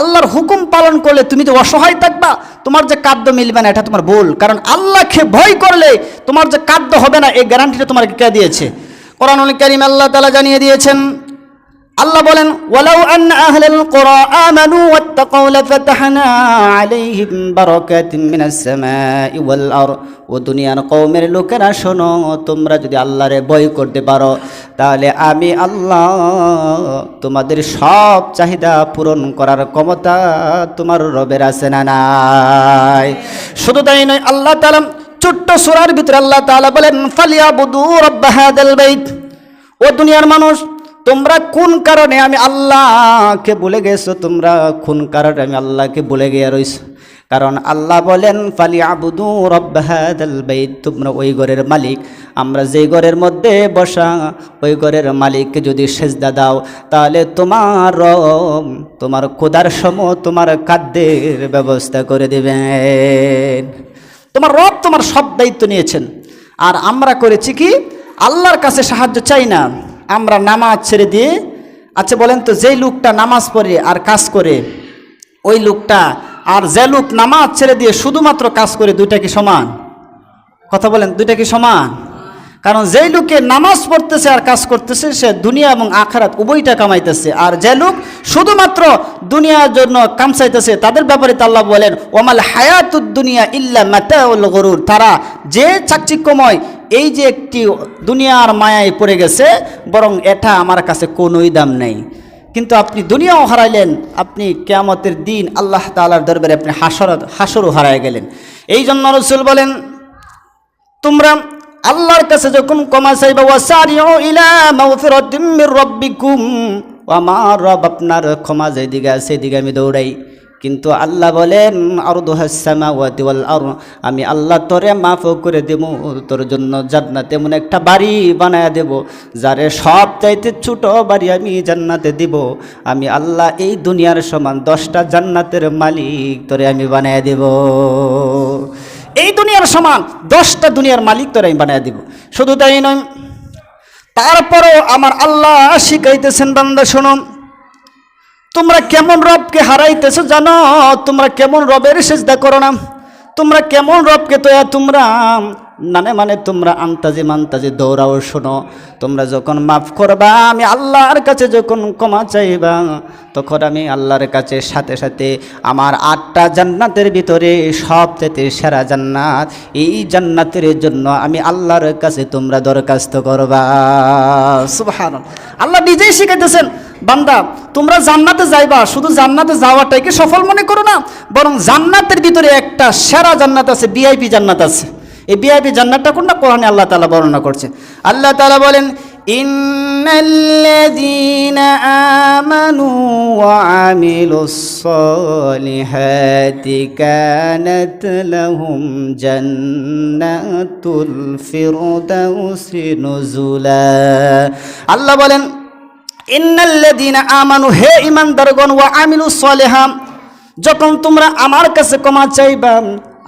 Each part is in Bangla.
আল্লাহর হুকুম পালন করলে তুমি যে অসহায় থাকবা, তোমার যে কাদ্য মিলবে না, এটা তোমার ভুল। কারণ আল্লাহকে ভয় করলে তোমার যে কাদ্য হবে না, এই গ্যারান্টিটা তোমার কে দিয়েছে? কোরআন করিম আল্লাহ তালা জানিয়ে দিয়েছেন আল্লাহ বলেন, ওয়ালাউ আন আহলাল কুরা আমানু ওয়াত্তাকাউ লাফাতাহনা আলাইহিম বারাকাতিন মিনাস সামাই ওয়াল আর ও দুনিয়ার কওমের লোকেরা, শোনো, তোমরা যদি আল্লাহরে ভয় করতে পারো, তাহলে আমি আল্লাহ তোমাদের সব চাহিদা পূরণ করার ক্ষমতা তোমার রবের আছে না নাই। শুধু তাই নয়, আল্লাহ তাআলা ছোট্ট সূরার ভিতরে আল্লাহ তাআলা বলেন, ফালিয়াবুদু রাব্ব হাদাল বাইত। ও দুনিয়ার মানুষ তোমরা কোন কারণে আমি আল্লাহকে বলে গেছো? তোমরা কোন কারণে আমি আল্লাহকে বলে গিয়ে রইছো? কারণ আল্লাহ বলেন ফালি আবুদু রব্বাহাদাল তোমরা ওই ঘরের মালিক। আমরা যেই ঘরের মধ্যে বসা, ওই ঘরের মালিককে যদি সেজদা দাও, তাহলে তোমার তোমার খোদার সম তোমার খাদ্যের ব্যবস্থা করে দেবেন। তোমার রব তোমার সব দায়িত্ব নিয়েছেন। আর আমরা করেছি কি? আল্লাহর কাছে সাহায্য চাই না। আমরা নামাজ ছেড়ে দিয়ে আচ্ছা বলেন তো যেই লোকটা নামাজ পড়ে আর কাজ করে, ওই লোকটা আর যে লোক নামাজ ছেড়ে দিয়ে শুধুমাত্র কাজ করে, দুইটা কি সমান? কথা বলেন, দুইটা কি সমান? কারণ যেই লোকে নামাজ পড়তেছে আর কাজ করতেছে, সে দুনিয়া এবং আখারাত উভয়টা কামাইতেছে। আর যে লোক শুধুমাত্র দুনিয়ার জন্য কামসাইতেছে তাদের ব্যাপারে তো আল্লাহ বলেন, ওমাল হায়াতুদ দুনিয়া ইল্লা মাতাউল গরুর। তারা যে চাকচিক্যময় এই যে একটি দুনিয়ার মায়ায় পড়ে গেছে, বরং এটা আমার কাছে কোনোই দাম নেই। কিন্তু আপনি দুনিয়াও হারাইলেন, আপনি কেয়ামতের দিন আল্লাহ তাআলার দরবারে আপনি হাসর হাসরও হারায় গেলেন। এই জন্য রসুল বলেন, তোমরা আল্লাহর কাছে যখন কমা চাইবা, ওয়াসারিউ ইলা মাগফিরাতিম মির রাব্বিকুম ও আমার রব আপনার ক্ষমা যেদিকে সেদিকে আমি দৌড়াই। কিন্তু আল্লাহ বলেন আর আমি আল্লাহ তোরে মাফ করে দেব, তোর জন্য জান্নাতে এমন একটা বাড়ি বানায় দেব, যারে সব চাইতে ছোট বাড়ি আমি জান্নাতে দিব। আমি আল্লাহ এই দুনিয়ার সমান দশটা জান্নাতের মালিক তোরে আমি বানায় দেব। এই দুনিয়ার সমান দশটা দুনিয়ার মালিক তোরে আমি বানায় দিব। শুধু তাই নয়, তারপরেও আমার আল্লাহ শিখাইতেছেন, বান্দা শোনো। তোমরা কেমন রবকে হারাইতেছো জানো? তোমরা কেমন রবের সেজদা করো না? তোমরা কেমন রবকে তোয়া? তোমরা মানে মানে তোমরা আন্তাজে মান্তাজে দৌড়াও, শোনো। তোমরা যখন মাফ করবা, আমি আল্লাহর কাছে যখন ক্ষমা চাইবা, তখন আমি আল্লাহর কাছে সাথে সাথে আমার আটটা জান্নাতের ভিতরে সবচেয়ে সেরা জান্নাত, এই জান্নাতের জন্য আমি আল্লাহর কাছে তোমরা দরখাস্ত করবা। সুবহান আল্লাহ নিজেই শিখাইতেছেন বান্দা, তোমরা জান্নাতে যাইবা, শুধু জান্নাতে যাওয়াটাকে সফল মনে করো না, বরং জান্নাতের ভিতরে একটা সেরা জান্নাত আছে বিআইপি জান্নাত আছে। এই বিআইপি জান্নাতটা কোনটা? কোরআনে আল্লাহ তাআলা বর্ণনা করছে। আল্লাহ তালা বলেন আল্লাহ বলেন আমানু, হে ইমানদারগণ ওয়া আমিলুস সলেহাম যখন তোমরা আমার কাছে ক্ষমা চাইবা,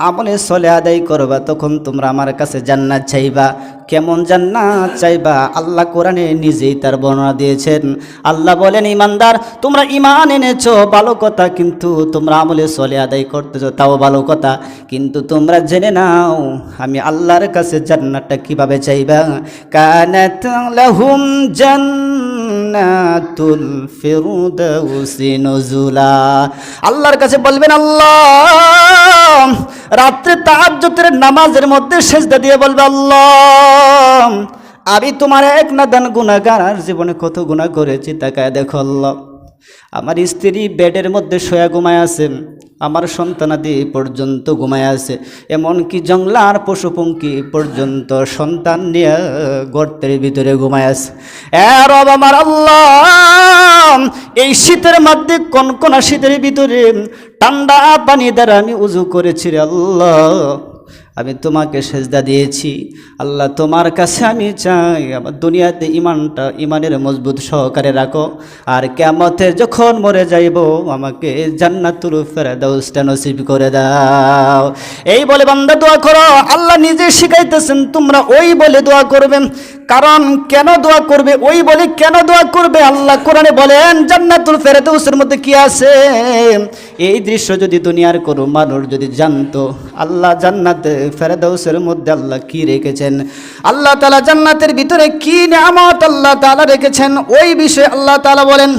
আমলে সলে আদায় করবা, তখন তোমরা আমার কাছে জান্নাত চাইবা। কেমন জান্নাত চাইবা? আল্লাহ কোরআনে নিজেই তার বর্ণনা দিয়েছেন। আল্লাহ বলেন, ইমানদার, তোমরা ইমান এনেছো, ভালো কথা, কিন্তু তোমরা আমলে সলে আদায় করতেছ, তাও ভালো কথা। কিন্তু তোমরা জেনে নাও, আমি আল্লাহর কাছে জান্নাতটা কীভাবে চাইবা? নুজুলা। আল্লাহর কাছে বলবেন, আল্লাহ, রাত্রে তাহাজ্জুদের নামাজের মধ্যে সেজদা দিয়ে বলবে, আল্লাহ আমি তোমার এক না দান গুণাগার আর জীবনে কত গুণা করেছি, তাকায় দেখো আল্লাহ। আমার স্ত্রী বেডের মধ্যে শোয়া ঘুমায় আছে, আমার সন্তানাদি পর্যন্ত ঘুমায় আছে, এমনকি জংলার পশু পঙ্কি পর্যন্ত সন্তান নিয়ে গর্তের ভিতরে ঘুমায় আছে। আমার আল্লাহ, এই শীতের মধ্যে কনকনা শীতের ভিতরে ঠান্ডা পানি দ্বারা আমি উজু করেছি আল্লাহ। আমি তোমাকে সেজদা দিয়েছি। আল্লাহ তোমার কাছে আমি চাই। আমার দুনিয়াতে ইমানটা ইমানের মজবুত সহকারে রাখো। আর কেমতে যখন মরে যাইব, আমাকে জান্নাতুল ফেরাদাউসটা নসিব করে দাও। এই বলে বান্দা দোয়া করো। আল্লাহ নিজে শিখাইতেছেন, তোমরা ওই বলে দোয়া করবেন কারণ কেন দোয়া করবে, ওই বলে কেন দোয়া করবে? আল্লাহ কোরআনে বলেন, জান্নাতুল ফেরাদাউসের মধ্যে কি আছে? এই দৃশ্য যদি দুনিয়ার কোনো মানুষ যদি জানতো, আল্লাহ জান্নাতে ফেরাদৌসের মধ্যে আল্লাহ কি রেখেছেন? আল্লাহ তালা জান্নাতের ভিতরে কি নামত আল্লাহ তালা রেখেছেন? ওই বিষয়ে আল্লাহ তালা বলেন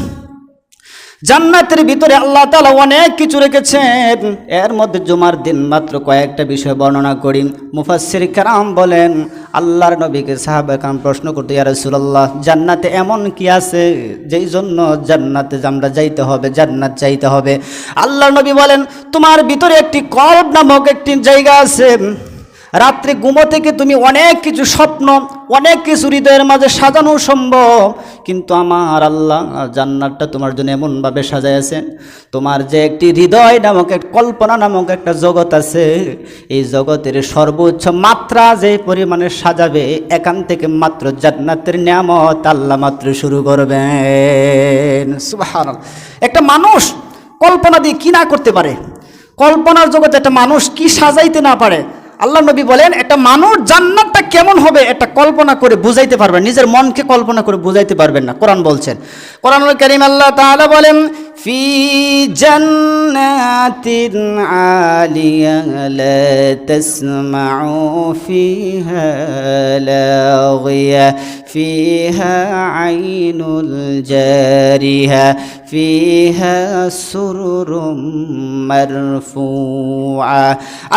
জান্নাতের ভিতরে আল্লাহ তালা অনেক কিছু রেখেছেন। এর মধ্যে জুমার দিন মাত্র কয়েকটা বিষয় বর্ণনা করি। মুফাসির কারাম বলেন, আল্লাহর নবীকে সাহাবে কাম প্রশ্ন করতে, ইয়া রাসূলুল্লাহ, জান্নাতে এমন কি আছে যেই জন্য জান্নাতে আমরা যাইতে হবে, জান্নাত যাইতে হবে? আল্লাহর নবী বলেন, তোমার ভিতরে একটি কলব নামক একটি জায়গা আছে। রাত্রে ঘুমো থেকে তুমি অনেক কিছু স্বপ্ন, অনেক কিছু হৃদয়ের মাঝে সাজানো সম্ভব। কিন্তু আমার আল্লাহ জান্নাতটা তোমার জন্য এমনভাবে সাজাইয়াছেন তোমার যে একটি হৃদয় নামক এক কল্পনা নামক একটা জগৎ আছে, এই জগতের সর্বোচ্চ মাত্রা যে পরিমাণে সাজাবে, এখান থেকে মাত্র জান্নাতের নিয়ামত আল্লাহ মাত্র শুরু করবেন। একটা মানুষ কল্পনা দিয়ে কি না করতে পারে? কল্পনার জগতে একটা মানুষ কি সাজাইতে না পারে? আল্লাহ নবী বলেন, একটা মানুষ জান্নাতটা কেমন হবে এটা কল্পনা করে বুঝাইতে পারবেন, নিজের মনকে কল্পনা করে বুঝাইতে পারবেন না। কোরআন বলছেন, কোরআনুল করিম আল্লাহ তাআলা বলেন, ফি জান্নাতিন আলিয়া আইনুল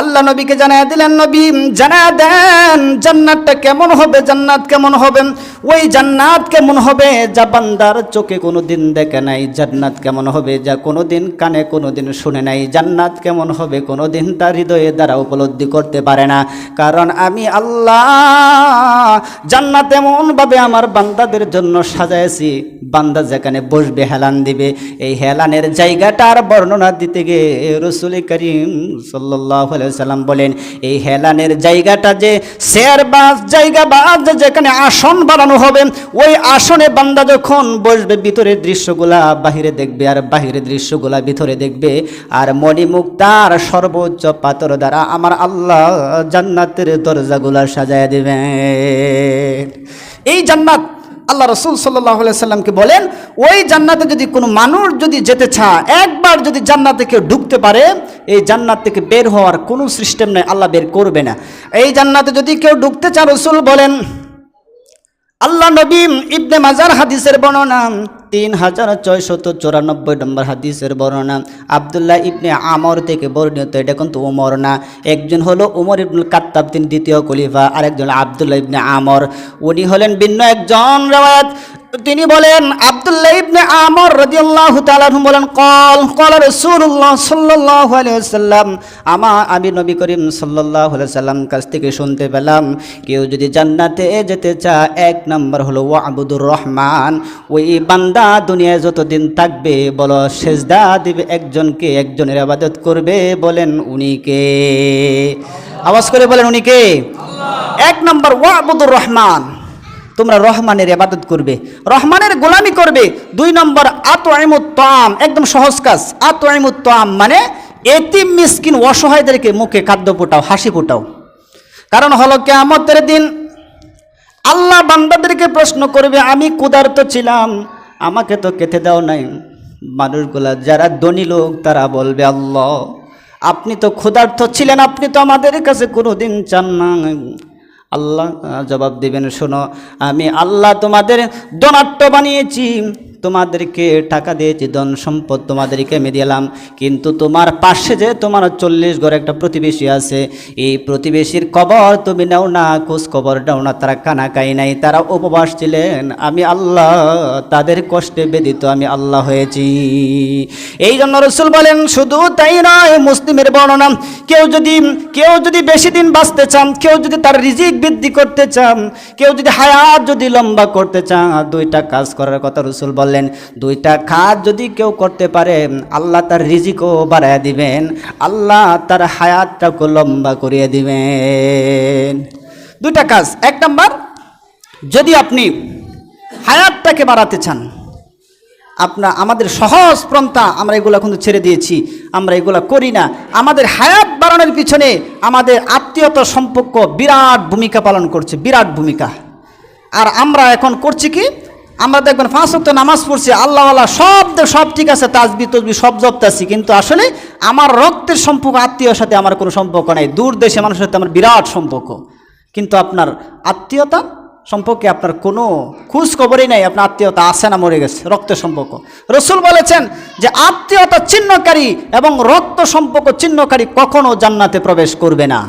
আল্লাহ নবীকে জানায় দিলেন, নবী, জানায় দেন, জান্নাতটা কেমন হবে, জান্নাত কেমন হবে? ওই জান্নাত কেমন হবে, যা বান্দার চোখে কোনো দিন দেখে নাই। জান্নাত কেমন হবে, যা কোনো দিন কানে কোনো দিন শুনে নাই। জান্নাত কেমন হবে কোনো দিন তার হৃদয়ে দ্বারা উপলব্ধি করতে পারে না। কারণ আমি আল্লাহ জান্নাত এমনভাবে আমার বান্দাদের জন্য সাজাইছি। বান্দা যেখানে বসবে, হেলান দিবে, এই হেলানের জায়গাটার বর্ণনা দিতে গিয়ে রসুল করিম সাল্লাম বলেন, এই হেলানের জায়গাটা যে শেয়ার বাস, জায়গা বাস যেখানে আসন বানানো হবে, ওই আসনে বান্দা যখন বসবে ভিতরের দৃশ্যগুলা বাহিরে দেখবে, আর বাহিরের দৃশ্যগুলা ভিতরে দেখবে, আর মণিমুক্তার সর্বোচ্চ পাথর দ্বারা আমার আল্লাহ জান্নাতের দরজাগুলা সাজায় দেবেন। এই জান্নাত আল্লাহ রসুল সাল্লাহ সাল্লামকে বলেন, ওই জান্নাতে যদি কোনো মানুষ যদি যেতে চায়, একবার যদি জান্নাতে কেউ ঢুকতে পারে, এই জান্নাত থেকে বের হওয়ার কোনো সিস্টেম নেই, আল্লাহ বের করবে না। এই জান্নাতে যদি কেউ ঢুকতে চায়, রসুল বলেন, আল্লাহ নবী ইবনে মাজার হাদিসের বর্ণনা তিন হাজার ছয়শত চৌরানব্বই নম্বর হাদিসের বর্ণনা। আবদুল্লাহ ইবনে আমর থেকে বর্ণিত, এটা কিন্তু উমর না। একজন হলো উমর ইবনুল কাত্তাব, তিনি দ্বিতীয় খলিফা, আরেকজন আবদুল্লাহ ইবনে আমর। উনি হলেন ভিন্ন একজন রেওয়ায়াত। তিনি বলেন, আব্দুল্লাহ ইবনে আমর রাদিয়াল্লাহু তাআলা বলেন, কল কল রাসূলুল্লাহ সাল্লাল্লাহু আলাইহি ওয়াসাল্লাম, আমা আমি নবী করিম সাল্লাল্লাহু আলাইহি সাল্লাম কাছ থেকে শুনতে পেলাম, কেউ যদি জান্নাতে যেতে চায়, এক নম্বর হলো, ওয়াবুদুর রহমান ওই বান্দা দুনিয়ায় যতদিন থাকবে, বলো, সেজদা দিবে একজনকে, একজনের আবাদত করবে বলেন, উনি কে? আওয়াজ করে বলেন, উনি কে? এক নম্বর, ওয়াবুদুর রহমান তোমরা রহমানের ইবাদত করবে। রহমানের গোলামি করবে। দুই নম্বর আত তাম, একদম সহজ কাজ। আত তাম মানে এতিম মিসকিন অসহায়দেরকে মুখে খাদ্য ফোটাও, হাসি ফোটাও। কারণ হলো কেয়ামতের দিন আল্লাহ বান্দাদেরকে প্রশ্ন করবে, আমি ক্ষুধার্ত ছিলাম, আমাকে তো খেতে দাও নাই। মানুষগুলা, যারা ধনী লোক, তারা বলবে, আল্লাহ, আপনি তো ক্ষুধার্থ ছিলেন, আপনি তো আমাদের কাছে কোনো দিন চান না আল্লাহ জবাব দেবেন শোনো আমি আল্লাহ তোমাদের দনাট্য বানিয়েছি। তোমাদেরকে টাকা দিয়েছি, ধন সম্পদ তোমাদেরকে আমি দিলাম। কিন্তু তোমার পাশে যে তোমার চল্লিশ ঘরে একটা প্রতিবেশী আছে, এই প্রতিবেশীর কবর তুমি নাও না, খোঁজ কবর নাও না, তারা কানা কাই নাই, তারা উপবাস ছিলেন। আমি আল্লাহ, তাদের কষ্টে বেদিত আমি আল্লাহ হয়েছি। এই জন্য রসুল বলেন, শুধু তাই নয়, মুসলিমের বর্ণনা, কেউ যদি কেউ যদি বেশি দিন বাঁচতে চান, কেউ যদি তার রিজিক বৃদ্ধি করতে চান, কেউ যদি হায়াত যদি লম্বা করতে চান, দুইটা কাজ করার কথা রসুল বললেন। বললেন, দুইটা কাজ যদি কেউ করতে পারে, আল্লাহ তার রিজিকও বাড়ায় দিবেন, আল্লাহ তার হায়াতটাকে লম্বা করিয়ে দিবেন। দুইটা কাজ। এক নাম্বার, যদি আপনি হায়াতটাকে বাড়াতে চান আপনার আমাদের সহজ প্রন্থা আমরা এগুলো কিন্তু ছেড়ে দিয়েছি, আমরা এগুলো করি না, আমাদের হায়াত বাড়ানোর পিছনে আমাদের আত্মীয়তা সম্পর্ক বিরাট ভূমিকা পালন করছে, বিরাট ভূমিকা। আর আমরা এখন করছি কি? আমরা দেখবেন পাঁচ ওয়াক্ত নামাজ পড়ছি আল্লাহ আল্লাহ সব সব ঠিক আছে, তাজবি, তসবি, সব জপতাছি কিন্তু আসলে আমার রক্তের সম্পর্ক, আত্মীয়র সাথে আমার কোনো সম্পর্ক নাই। দূর দেশে মানুষের সাথে আমার বিরাট সম্পর্ক। কিন্তু আপনার আত্মীয়তা সম্পর্কে আপনার কোনো খোঁজ খবরই নাই, আপনার আত্মীয়তা আসে না, মরে গেছে, রক্তের সম্পর্ক। রসুল বলেছেন যে আত্মীয়তা চিহ্নকারী এবং রক্ত সম্পর্ক চিহ্নকারী কখনো জান্নাতে প্রবেশ করবে না।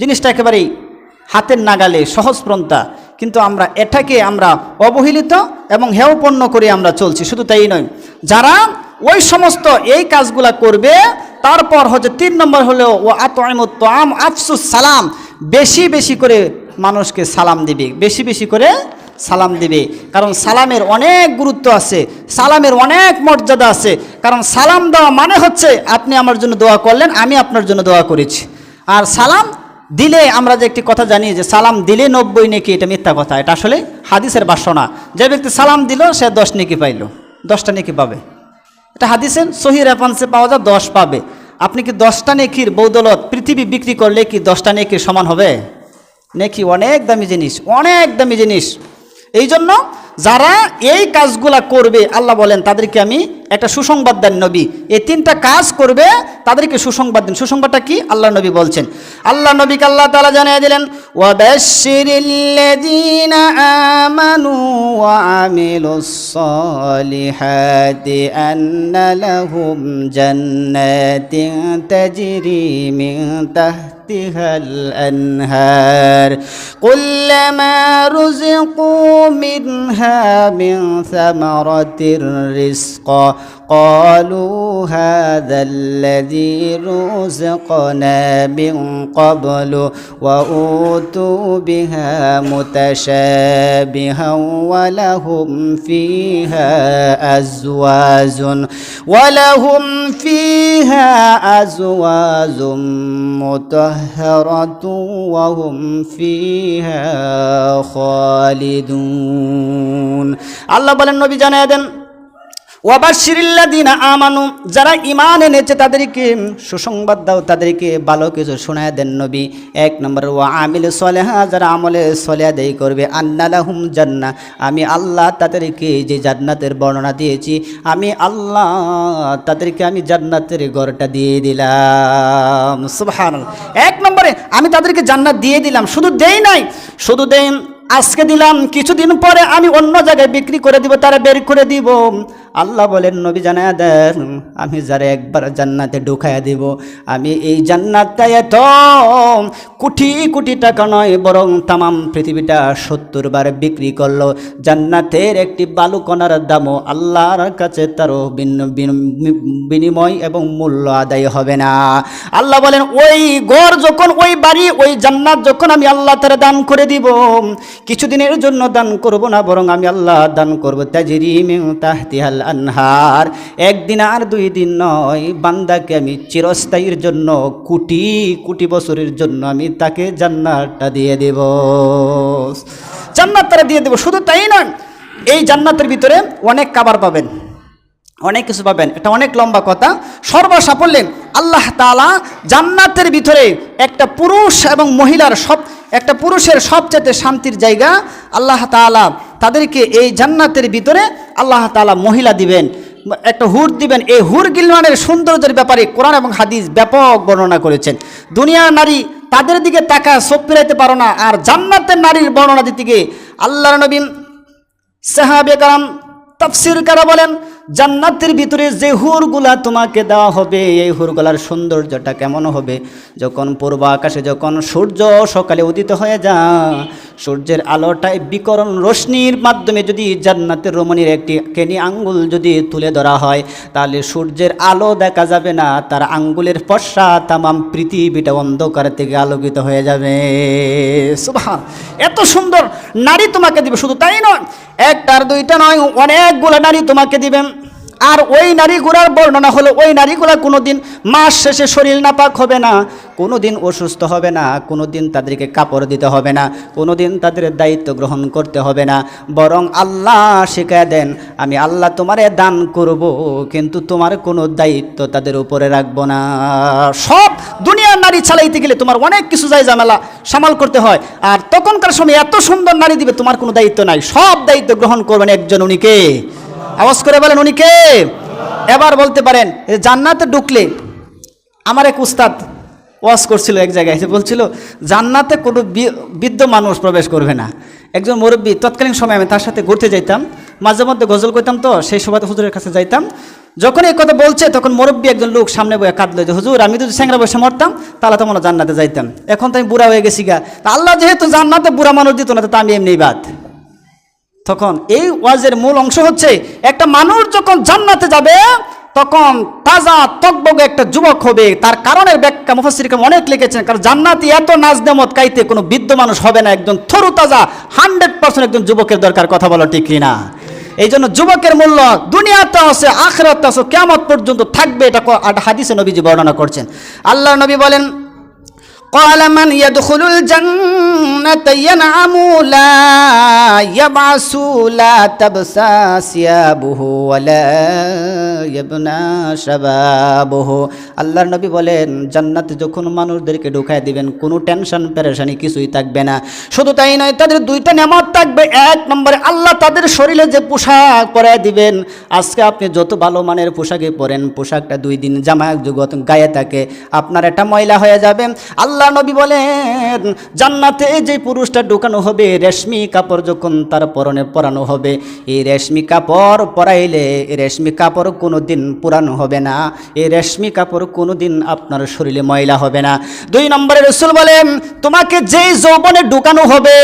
জিনিসটা একেবারেই হাতের নাগালে সহজ প্রন্থা কিন্তু আমরা এটাকে আমরা অবহেলিত এবং হেয়পন্ন করে আমরা চলছি, শুধু তাই নয়। যারা ওই সমস্ত এই কাজগুলা করবে, তারপর হচ্ছে তিন নম্বর হলেও ও আতমত আম আফসুস সালাম। বেশি বেশি করে মানুষকে সালাম দিবে, বেশি বেশি করে সালাম দিবে। কারণ সালামের অনেক গুরুত্ব আছে, সালামের অনেক মর্যাদা আছে। কারণ সালাম দেওয়া মানে হচ্ছে, আপনি আমার জন্য দোয়া করলেন, আমি আপনার জন্য দোয়া করেছি। আর সালাম দিলে আমরা যে একটি কথা জানি যে সালাম দিলে নব্বই নেকি, এটা মিথ্যা কথা। এটা আসলে হাদিসের বাস্য না। যে ব্যক্তি সালাম দিল, সে দশ নেকি পাইল। দশটা নেকি পাবে। এটা হাদিসের সহি রেফারেন্সে পাওয়া যায়, দশ পাবে। আপনি কি দশটা নেকির বৌদলত পৃথিবী বিক্রি করলে কি দশটা নেকির সমান হবে? নেকি অনেক দামি জিনিস, অনেক দামি জিনিস। এই জন্য যারা এই কাজগুলা করবে, আল্লাহ বলেন, তাদেরকে আমি একটা সুসংবাদ দেন নবী। এই তিনটা কাজ করবে, তাদেরকে সুসংবাদ দেন। সুসংবাদটা কি? আল্লাহ নবী বলছেন। আল্লাহ নবীকে আল্লাহ তালা জানিয়ে দিলেন, ওয়াবাশশিরিল্লাযীনা আমানু ওয়া আমিলুস সালিহাতি আন্না লাহুম জান্নাতিন তাজরি মিন تحتها الأنهار كلما رزقوا منها من ثمرة رزقا قالوا هذا الذي رزقنا من قبل وأوتوا بها متشابها ولهم فيها أزواج ولهم فيها أزواج مطهرة وهم فيها خالدون الله بلن نبي جانا ওয়াবাশিরিল্লাদিনা আমানু, যারা ইমান এনেছে তাদেরকে সুসংবাদ দাও, তাদেরকে ভালো কিছু শোনায় দেন নবী। এক নম্বর, ওয়া আমিল সলেহা, যারা আমলে সলেহা দেই করবে আন্নালাহুম জান্না আমি আল্লাহ তাদেরকে যে জান্নাতের বর্ণনা দিয়েছি, আমি আল্লাহ তাদেরকে আমি জান্নাতের ঘরটা দিয়ে দিলাম। সুবহান এক নম্বরে, আমি তাদেরকে জান্নাত দিয়ে দিলাম, শুধু দেই নাই, শুধু দেই আজকে দিলাম, কিছুদিন পরে আমি অন্য জায়গায় বিক্রি করে দিব, তারা বের করে দিব। আল্লাহ বলেন, নবী জানায় দেন, আমি যারা একবার জান্নাতে ঢুকাইয়া দিব। আমি এই জান্নাতটা এত কোটি কোটি টাকা নয়, বরং তামাম পৃথিবীটা সত্তর বার বিক্রি করল। জান্নাতের একটি বালুকণার দামও আল্লাহর কাছে তারও বিনিময় এবং মূল্য আদায় হবে না। আল্লাহ বলেন, ওই গড় যখন, ওই বাড়ি, ওই জান্নাত যখন আমি আল্লাহ তারা দান করে দিব কিছুদিনের জন্য দান করব না, বরং আমি আল্লাহ দান করব। তাহতিহাল আনহার। একদিন আর দুই দিন নয়, বান্দাকে আমি চিরস্থায়ীর জন্য, কোটি কোটি বছরের জন্য আমি তাকে জান্নাতটা দিয়ে দেব। জান্নাত তারা দিয়ে দেব। শুধু তাই নয়, এই জান্নাতের ভিতরে অনেক কাবার পাবেন। অনেক কিছু পাবেন। এটা অনেক লম্বা কথা। সর্বসাফল্যে আল্লাহ তাআলা জান্নাতের ভিতরে একটা পুরুষ এবং মহিলার সব, একটা পুরুষের সবচেয়ে শান্তির জায়গা আল্লাহ তাআলা তাদেরকে এই জান্নাতের ভিতরে আল্লাহ তাআলা মহিলা দিবেন। একটা হুর দিবেন। এই হুর গিলমানের সৌন্দর্যের ব্যাপারে কোরআন এবং হাদিস ব্যাপক বর্ণনা করেছেন। দুনিয়ার নারী তাদের দিকে তাকা চোখ ফেরাইতে পারো না। আর জান্নাতের নারীর বর্ণনা দিতে গিয়ে আল্লাহ নবীন সাহাবে কারাম তাফসির কারা বলেন জান্নাতের ভিতরে যে হুরগুলা তোমাকে দেওয়া হবে, এই হুরগুলার সৌন্দর্যটা কেমন হবে? যখন পূর্ব আকাশে যখন সূর্য সকালে উদিত হয়ে যা সূর্যের আলোটায় বিকরণ রশ্মির মাধ্যমে যদি জান্নাতের রমণীর একটি কেনি আঙ্গুল যদি তুলে ধরা হয়, তাহলে সূর্যের আলো দেখা যাবে না, তার আঙ্গুলের পশ্চা তামাম পৃথিবীটা অন্ধকার থেকে আলোকিত হয়ে যাবে। সুভা এত সুন্দর নারী তোমাকে দিবে, শুধু তাই নয় একটার দুইটা নয়, অনেকগুলো নারী তোমাকে দিবেন। আর ওই নারীগুলার বর্ণনা হলো, ওই নারীগুলা কোনোদিন মাস শেষে শরীর নাপাক হবে না, কোনোদিন অসুস্থ হবে না, কোনোদিন তাদেরকে কাপড় দিতে হবে না, কোনোদিন তাদের দায়িত্ব গ্রহণ করতে হবে না। বরং আল্লাহ শিখায় দেন, আমি আল্লাহ তোমারে দান করব, কিন্তু তোমার কোনো দায়িত্ব তাদের উপরে রাখব না। সব দুনিয়ার নারী চালাইতে গেলে তোমার অনেক কিছু যায় ঝামেলা সামাল করতে হয়, আর তখনকার সময় এত সুন্দর নারী দিবে, তোমার কোনো দায়িত্ব নাই। সব দায়িত্ব গ্রহণ করবেন একজন উনিকে। আওয়াজ করে বলেন, উনি কে? এবার বলতে পারেন জান্নাতে ঢুকলে আমার এক উস্তাদ ওয়াজ করছিল এক জায়গায়, সে বলছিল, জান্নাতে কোনো বৃদ্ধ মানুষ প্রবেশ করবে না। একজন মুরব্বী, তৎকালীন সময় আমি তার সাথে ঘুরতে যাইতাম, মাঝে মধ্যে গজল করতাম তো, সেই সময় হুজুরের কাছে যাইতাম। যখন এই কথা বলছে, তখন মুরব্বী একজন লোক সামনে বয়ে কাঁদলো, যে, হুজুর, আমি যদি স্যাংরা বসে মরতাম, তাহলে তো মনে জান্নাতে যাইতাম। এখন তো আমি বুড়া হয়ে গেছি গা। তা আল্লাহ যেহেতু জান্নাতে বুড়া মানুষ দিত না, তো আমি এমনি বাদ। তখন এই ওয়াজের মূল অংশ হচ্ছে, একটা মানুষ যখন জান্নাতে যাবে, তখন তাজা তকবগে একটা যুবক হবে। তার কারণের ব্যাখ্যা মুফাসির অনেক লিখেছেন, কারণ জান্নাতি এত নাচ কাইতে কোনো বৃদ্ধ মানুষ হবে না, একজন থরু তাজা হান্ড্রেড পার্সেন্ট একজন যুবকের দরকার, কথা বলো ঠিক কিনা। এই জন্য যুবকের মূল্য দুনিয়াতে আছে, আখরাতে আছে কেমন পর্যন্ত থাকবে, এটা হাদিসে নবীজি বর্ণনা করছেন। আল্লাহ নবী বলেন قال من يدخل الجنة ينعم لا يبعث لا تبسى ثيابه ولا يبنى شبابه আল্লাহর নবী বলেন জান্নাতে যখন মানুষদেরকে ঢুকায় দিবেন কোনো টেনশন পেরেশানি কিছুই থাকবে না শুধু তাই নয় তাদের দুইটা নেমাত থাকবে এক নম্বরে আল্লাহ তাদের শরীরে যে পোশাক পরায় দিবেন আজকে আপনি যত ভালো মানের পোশাকে পরেন পোশাকটা দুই দিন জামা যুগত গায়ে থাকে আপনার একটা ময়লা হয়ে যাবে আল্লাহ নবী বলেন, জান্নাতে যে পুরুষটা ঢুকানো হবে, রেশমি কাপড় যখন তার পরনে পরানো হবে, এই রেশমি কাপড় পরাইলে রেশমি কাপড় কোনো দিন পুরানো হবে না, এই রেশমি কাপড় কোনো দিন আপনার শরীরে ময়লা হবে না। দুই নম্বরে রসুল বলেন, তোমাকে যেই যৌবনে ঢুকানো হবে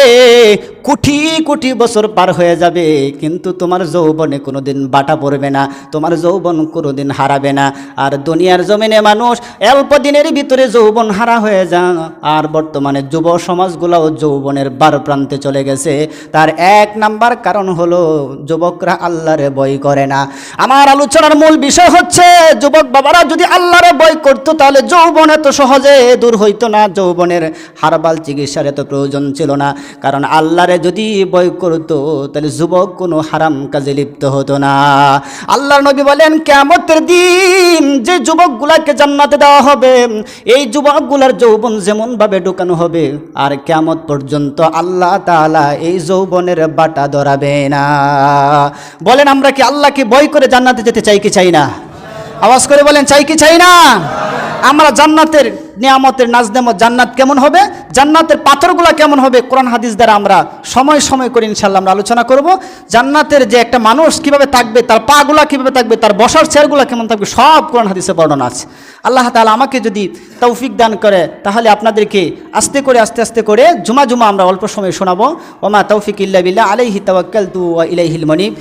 কোটি কোটি বছর পার হয়ে যাবে, কিন্তু তোমার যৌবনে কোনোদিন বাটা পড়বে না, তোমার যৌবন কোনোদিন হারাবে না। আর দুনিয়ার জমিনে মানুষ অল্প দিনের ভিতরে যৌবন হারা হয়ে যান। আর বর্তমানে যুব সমাজগুলোও যৌবনের বার প্রান্তে চলে গেছে। তার এক নাম্বার কারণ হলো, যুবকরা আল্লাহরে বই করে না। আমার আলোচনার মূল বিষয় হচ্ছে, যুবক বাবারা যদি আল্লাহরে বই করতো, তাহলে যৌবন এত সহজে দূর হইতো না, যৌবনের হারবাল চিকিৎসার এত প্রয়োজন ছিল না। কারণ আল্লাহরে যদি বই করতো, তাহলে যুবক কোনো হারাম কাজে লিপ্ত হতো না। আল্লাহর নবী বলেন কেমতের দিন যে যুবকগুলাকে জান্নাতে দেওয়া হবে, এই যুবকগুলার যৌবন যেমনভাবে ঢুকানো হবে, আর কেমত পর্যন্ত আল্লাহ তাআলা এই যৌবনের বাটা ধরাবে না। বলেন, আমরা কি আল্লাহকে বই করে জান্নাতে যেতে চাই কি চাই না? আওয়াজ করে বলেন, চাই কি চাই না? আমরা জান্নাতের নিয়ামতের নাজদেমত জান্নাত কেমন হবে? জান্নাতের পাথরগুলো কেমন হবে? কোরআন হাদিস দ্বারা আমরা সময় সময় করে ইনশাল্লাহ আমরা আলোচনা করব। জান্নাতের যে একটা মানুষ কীভাবে থাকবে, তার পাগুলা কীভাবে থাকবে, তার বসার চেয়ারগুলো কেমন থাকবে, সব কোরআন হাদিসে বর্ণনা আছে। আল্লাহ তাআলা আমাকে যদি তৌফিক দান করে, তাহলে আপনাদেরকে আস্তে করে, আস্তে আস্তে করে জুমা জুমা আমরা অল্প সময় শোনাবো। ওমা তৌফিক ইল্লা বিল্লাহ, আলাইহি তাওয়াক্কালতু ওয়া ইলাইহিল মনিব।